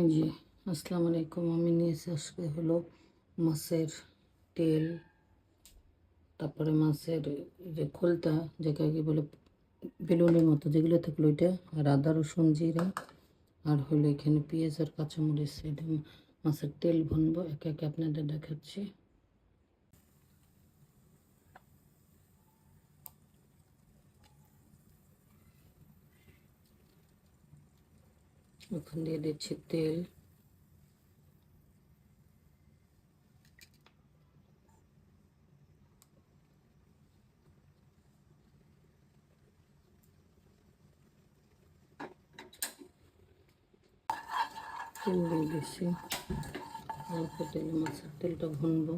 এই আসসালামু আলাইকুম। আমি নিয়েছি আজকে হলো মাছের তেল, তারপরে মাছের যে খোলতা যেটা কি বলে, বেলুনের মতো যেগুলো থাকল ওইটা, আর আদা, রসুন, জিরা, আর হলো এখানে পেঁয়াজ আর কাঁচামরিচ মাছের তেল ভুনবো, একে একে আপনাদের দেখাচ্ছি। ওখান দিয়ে দিচ্ছি তেল। তেল দিয়ে দিচ্ছি। অল্প তেলে মাছের তেলটা ভুনবো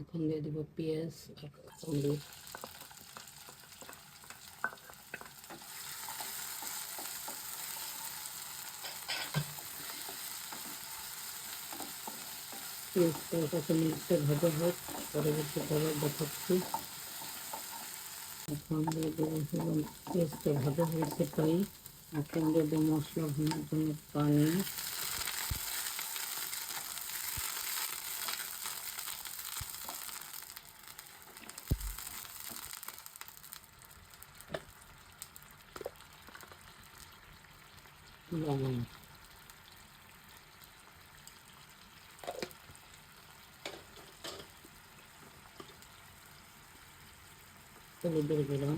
এখন দিয়ে দেবো পেঁয়াজ আর কাঁচামরিচ পেঁয়াজটা কাঁচামরিচটা ভাজা হোক পরবর্তীতে আবার দেখাচ্ছি এখন দিয়ে দেবো হলো পেঁয়াজটা ভাজা হয়েছে তাই এখন দিয়ে দেবো মশলা ভুনার জন্য পানি লবণ হলুদ দিয়ে দিলাম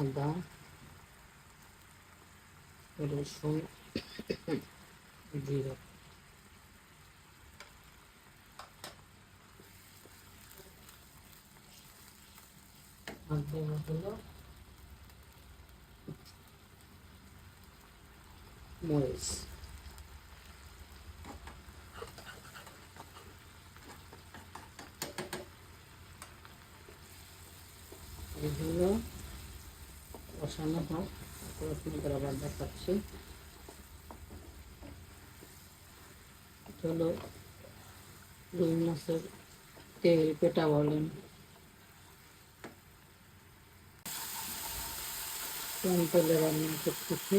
আদা রসুন জিরা আর দেওয়া মরিচ এগুলো বসানো হোক তারপর আবার দেখাচ্ছি মাছের তেল পেটা বলেন কম তেলে রান্না করতেছি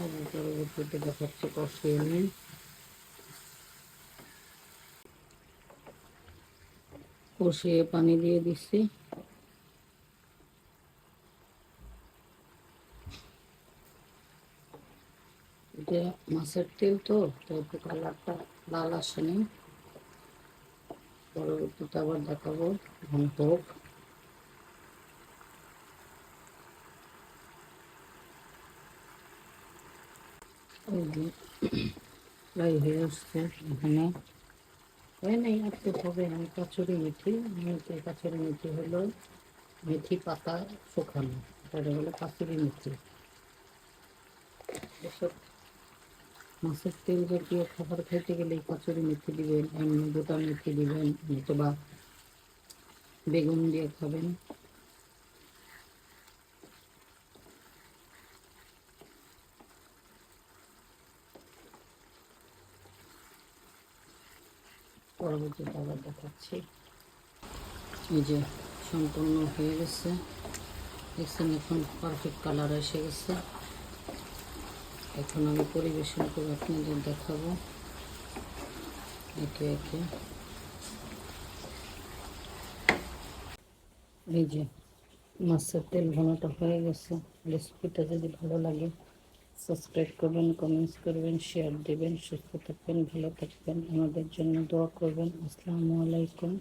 আমি পরবর্তীতে দেখাচ্ছি কষিয়ে নিই কষিয়ে পানি দিয়ে দিচ্ছি। এটা মাছের তেল তো তো একটু কালারটা লাল আসেনি। পরবর্তীতে আবার দেখাবো ঘন হোক প্রায় হয়ে আসছে এখানে হয় নাই আর হবে আমি কাচুরি মেথি মেথি কাচুরি মেথি হলো মেথি পাতা শুকানো এটা হলো কাচুরি মেথি এসব মাছের তেল জাতীয় খাবার খাইতে গেলে কচুরি মেথি দিবেন এমনি গোটা মেথি দিবেন অথবা বেগুন দিয়ে খাবেন পরবর্তীতে আবার দেখাচ্ছি। এই যে সম্পূর্ণ হয়ে গেছে। দেখছেন এখন পারফেক্ট কালার এসে গেছে। এখন আমি পরিবেশন করে আপনাদের দেখাবো। একে একে। এই যে মাছের তেল ঘনটা হয়ে গেছে। রেসিপিটা যদি ভালো লাগে সাবস্ক্রাইব করবেন কমেন্টস করবেন শেয়ার দেবেন, সুস্থ থাকবেন, ভালো থাকবেন। আমাদের জন্য দোয়া করবেন। আসসালামু আলাইকুম।